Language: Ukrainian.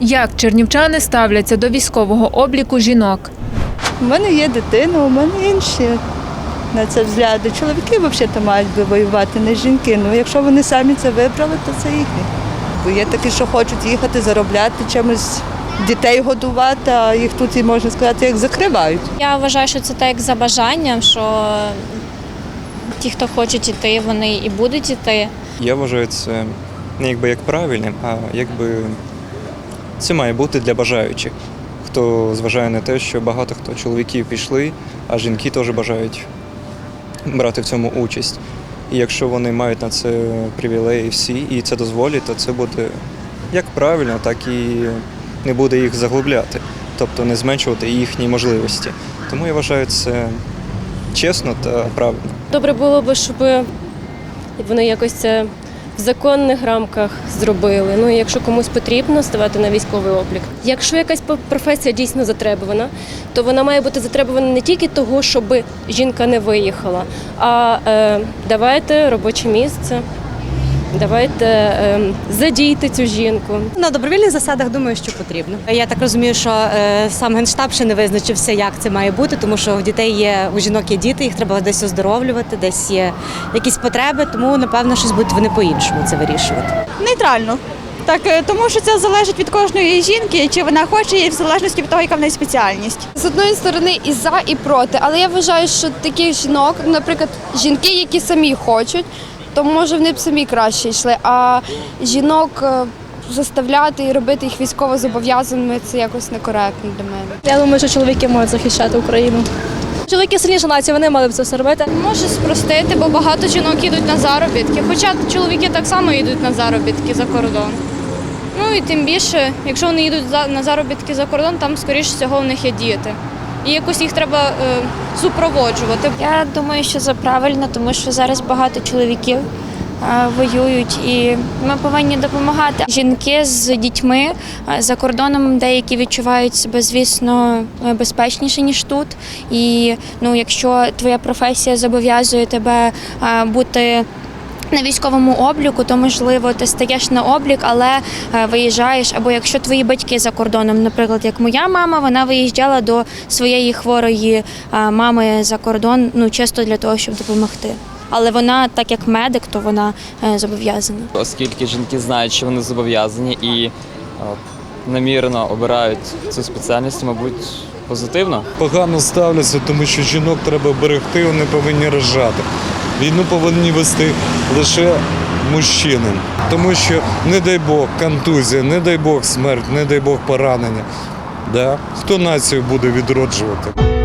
Як чернівчани ставляться до військового обліку жінок? У мене є дитина, у мене інші на це взгляди. Чоловіки взагалі мають би воювати, не жінки. Ну, якщо вони самі це вибрали, то це їхнє. Бо є такі, що хочуть їхати, заробляти чимось, дітей годувати, а їх тут, і можна сказати, як закривають. Я вважаю, що це так як за бажанням, що ті, хто хочуть іти, вони і будуть іти. Я вважаю це не якби як правильним, а якби це має бути для бажаючих, хто зважає на те, що багато хто чоловіків пішли, а жінки теж бажають брати в цьому участь. І якщо вони мають на це привілеї всі і це дозволять, то це буде як правильно, так і не буде їх заглубляти, тобто не зменшувати їхні можливості. Тому я вважаю це чесно та правильно. Добре було б, щоб вони якось це в законних рамках зробили. Ну, якщо комусь потрібно ставати на військовий облік. Якщо якась професія дійсно затребувана, то вона має бути затребувана не тільки того, щоб жінка не виїхала, а е, давайте робоче місце, давайте е, задійте цю жінку. На добровільних засадах думаю, що потрібно. Я так розумію, що е, сам генштаб ще не визначився, як це має бути, тому що у дітей є у жінок є діти, їх треба десь оздоровлювати, десь є якісь потреби, тому напевно щось будуть вони по-іншому це вирішувати. Нейтрально. Так, е, тому що це залежить від кожної жінки, чи вона хоче, і в залежності від того, яка в неї спеціальність. З одної сторони і за, і проти. Але я вважаю, що таких жінок, наприклад, жінки, які самі хочуть, то може вони б самі краще йшли. А жінок е, заставляти і робити їх військово зобов'язаними це якось некоректно для мене. Я думаю, що чоловіки можуть захищати Україну. Чоловіки сильніша нація, вони мали б це все робити. Може спростити, бо багато жінок їдуть на заробітки. Хоча чоловіки так само йдуть на заробітки за кордон. Ну і тим більше, якщо вони їдуть на заробітки за кордон, там скоріш всього в них є діти. І якось їх треба е, супроводжувати. Я думаю, що це правильно, тому що зараз багато чоловіків е, воюють, і ми повинні допомагати. Жінки з дітьми е, за кордоном деякі відчувають себе, звісно, е, безпечніше ніж тут. І ну, якщо твоя професія зобов'язує тебе е, бути. На військовому обліку, то можливо ти стаєш на облік, але е, виїжджаєш. Або якщо твої батьки за кордоном, наприклад, як моя мама, вона виїжджала до своєї хворої е, мами за кордон, ну чисто для того, щоб допомогти. Але вона, так як медик, то вона е, зобов'язана. оскільки жінки знають, що вони зобов'язані і намірено обирають цю спеціальність, мабуть, позитивно. погано ставляться, тому що жінок треба берегти, вони повинні рожати. Війну повинні вести лише мужчини, тому що, не дай Бог, контузія, не дай Бог смерть, не дай Бог поранення. Да? Хто націю буде відроджувати?